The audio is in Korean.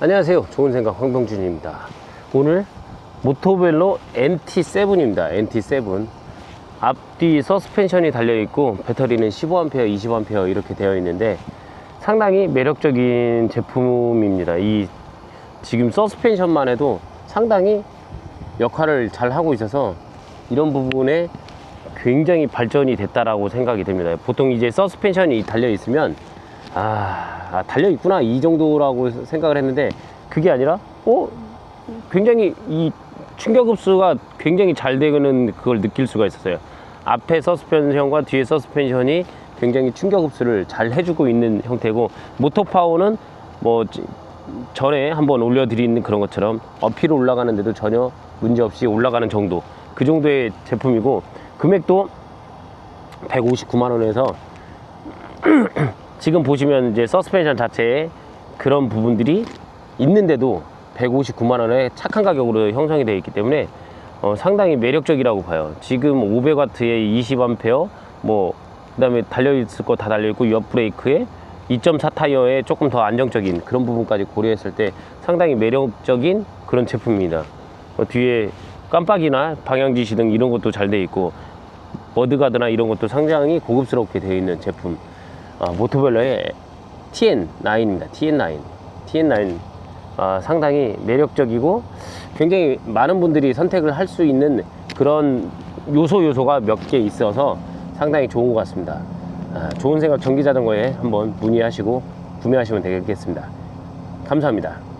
안녕하세요. 좋은 생각 황병준입니다. 오늘 모토벨로 NT7입니다. NT7. 앞뒤 서스펜션이 달려 있고 배터리는 15A, 20A 이렇게 되어 있는데 상당히 매력적인 제품입니다. 이 지금 서스펜션만 해도 상당히 역할을 잘 하고 있어서 이런 부분에 굉장히 발전이 됐다라고 생각이 됩니다. 보통 이제 서스펜션이 달려 있으면 아, 아, 달려 있구나 이 정도라고 생각을 했는데 그게 아니라 어 굉장히 이 충격 흡수가 굉장히 잘 되는 그걸 느낄 수가 있었어요. 앞에 서스펜션과 뒤에 서스펜션이 굉장히 충격 흡수를 잘 해주고 있는 형태고 모터 파워는 뭐 지- 전에 한번 올려드린 그런 것처럼 어피로 올라가는데도 전혀 문제 없이 올라가는 정도 그 정도의 제품이고 금액도 159만 원에서 지금 보시면 이제 서스펜션 자체에 그런 부분들이 있는데도 159만 원에 착한 가격으로 형성이 되어 있기 때문에 어, 상당히 매력적이라고 봐요. 지금 500와트에 20A 뭐 그다음에 달려 있을 거 다 달려 있고 옆 브레이크에 2.4 타이어에 조금 더 안정적인 그런 부분까지 고려했을 때 상당히 매력적인 그런 제품입니다. 어, 뒤에 깜빡이나 방향 지시 등 이런 것도 잘 돼 있고 머드가드나 이런 것도 상당히 고급스럽게 되어 있는 제품. 아, 모토벨러의 TN9입니다. TN9. TN9. 아, 상당히 매력적이고 굉장히 많은 분들이 선택을 할 수 있는 그런 요소 요소가 몇 개 있어서 상당히 좋은 것 같습니다. 아, 좋은 생각 전기자전거에 한번 문의하시고 구매하시면 되겠습니다. 감사합니다.